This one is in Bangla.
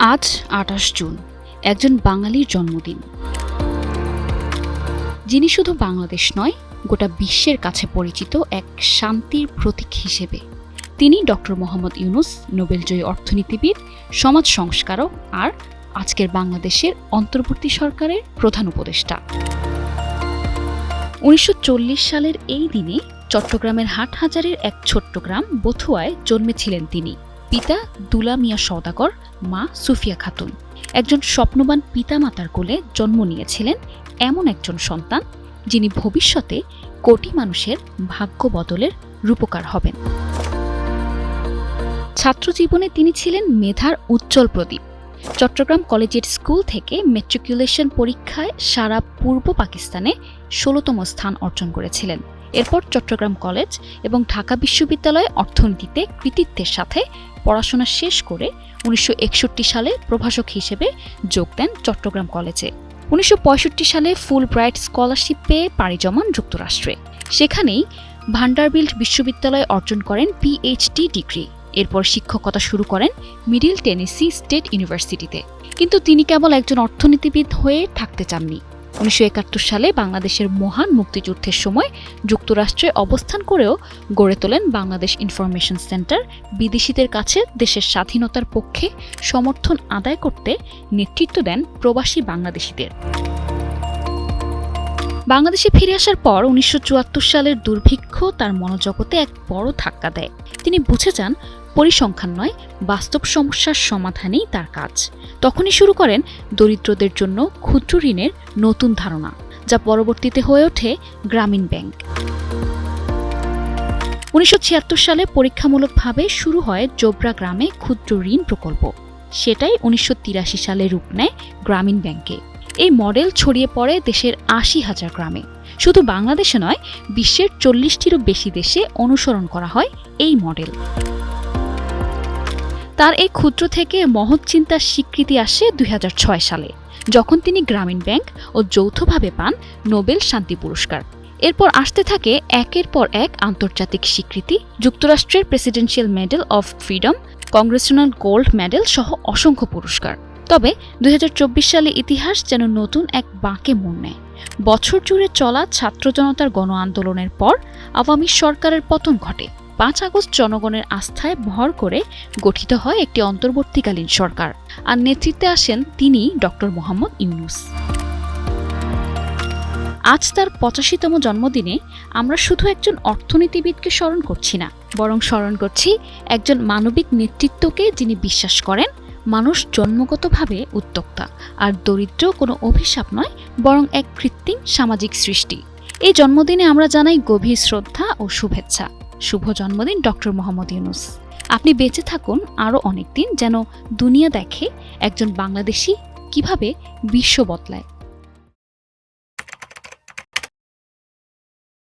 আজ আঠাশ জুন, একজন বাঙালির জন্মদিন। যিনি শুধু বাংলাদেশ নয়, গোটা বিশ্বের কাছে পরিচিত এক শান্তির প্রতীক হিসেবে। তিনি ডক্টর মোহাম্মদ ইউনুস, নোবেলজয়ী অর্থনীতিবিদ, সমাজ সংস্কারক আর আজকের বাংলাদেশের অন্তর্বর্তী সরকারের প্রধান উপদেষ্টা। উনিশশো চল্লিশ সালের এই দিনে চট্টগ্রামের হাটহাজারের এক ছোট্ট গ্রাম বথুয়ায় জন্মেছিলেন তিনি। পিতা দুলা মিয়া সওদাগর, মা সুফিয়া খাতুন। একজন স্বপ্নবান পিতামাতার কোলে জন্ম নিয়েছিলেন এমন একজন সন্তান যিনি ভবিষ্যতে কোটি মানুষের ভাগ্য বদলের রূপকার হবেন। ছাত্রজীবনে তিনি ছিলেন মেধার উজ্জ্বল প্রদীপ। চট্টগ্রাম কলেজের স্কুল থেকে মেট্রিকুলেশন পরীক্ষায় সারা পূর্ব পাকিস্তানে ষোলোতম স্থান অর্জন করেছিলেন। এরপর চট্টগ্রাম কলেজ এবং ঢাকা বিশ্ববিদ্যালয়ে অর্থনীতিতে কৃতিত্বের সাথে পড়াশোনা শেষ করে উনিশশো একষট্টি সালে প্রভাষক হিসেবে যোগ দেন চট্টগ্রাম কলেজে। উনিশশো পঁয়ষট্টি সালে ফুল ব্রাইট স্কলারশিপ পেয়ে পাড়ি জমান যুক্তরাষ্ট্রে। সেখানেই ভান্ডারবিল্ট বিশ্ববিদ্যালয়ে অর্জন করেন পিএইচডি ডিগ্রি। এরপর শিক্ষকতা শুরু করেন মিডিল টেনেসি স্টেট ইউনিভার্সিটিতে। কিন্তু তিনি কেবল একজন অর্থনীতিবিদ হয়ে থাকতে চাননি। উনিশশো একাত্তর সালে বাংলাদেশের মহান মুক্তিযুদ্ধের সময় যুক্তরাষ্ট্রে অবস্থান করেও গড়ে তোলেন বাংলাদেশ ইনফরমেশন সেন্টার, বিদেশিদের কাছে দেশের স্বাধীনতার পক্ষে সমর্থন আদায় করতে নেতৃত্ব দেন প্রবাসী বাংলাদেশিদের। বাংলাদেশে ফিরে আসার পর উনিশশো চুয়াত্তর সালের দুর্ভিক্ষ তার মনোজগতে এক বড় ধাক্কা দেয়। তিনি বুঝে যান, পরিসংখ্যান নয়, বাস্তব সমস্যার সমাধানেই তার কাজ। তখনই শুরু করেন দরিদ্রদের জন্য ক্ষুদ্র ঋণের নতুন ধারণা, যা পরবর্তীতে হয়ে ওঠে গ্রামীণ ব্যাংক। উনিশশো ছিয়াত্তর সালে পরীক্ষামূলকভাবে শুরু হয় জোবরা গ্রামে ক্ষুদ্র ঋণ প্রকল্প। সেটাই উনিশশো তিরাশি সালে রূপ নেয় গ্রামীণ ব্যাংকে। এই মডেল ছড়িয়ে পড়ে দেশের আশি হাজার গ্রামে। শুধু বাংলাদেশে নয়, বিশ্বের চল্লিশটিরও বেশি দেশে অনুসরণ করা হয় এই মডেল। তার এই ক্ষুদ্র থেকে মহৎ চিন্তার স্বীকৃতি আসে দুই হাজার ছয় সালে, যখন তিনি গ্রামীণ ব্যাংক ও যৌথভাবে পান নোবেল শান্তি পুরস্কার। এরপর আসতে থাকে একের পর এক আন্তর্জাতিক স্বীকৃতি, যুক্তরাষ্ট্রের Presidential Medal of Freedom Congressional Gold Medal সহ অসংখ্য পুরস্কার। তবে দুই হাজার চব্বিশ সালে ইতিহাস যেন নতুন এক বাঁকে মোড় নেয়। বছর জুড়ে চলা ছাত্র জনতার গণ আন্দোলনের পর আওয়ামী সরকারের পতন ঘটে। পাঁচ আগস্ট জনগণের আস্থায় ভর করে গঠিত হয় একটি অন্তর্বর্তীকালীন সরকার। আর নেতৃত্বে আসেন তিনি ডক্টর মোহাম্মদ ইউনুস। আজ তার পঁচাশিতম জন্মদিনে আমরা শুধু একজন অর্থনীতিবিদকে স্মরণ করছি না, বরং স্মরণ করছি একজন মানবিক নেতৃত্বকে যিনি বিশ্বাস করেন মানুষ জন্মগতভাবে উদ্যোক্তা আর দরিদ্র কোনো অভিশাপ নয়, বরং এক কৃত্রিম সামাজিক সৃষ্টি। এই জন্মদিনে আমরা জানাই গভীর শ্রদ্ধা ও শুভেচ্ছা। শুভ জন্মদিন, ডক্টর মোহাম্মদ ইউনুস। আপনি বেঁচে থাকুন আরও অনেকদিন, যেন দুনিয়া দেখে একজন বাংলাদেশি কীভাবে বিশ্ব বদলায়।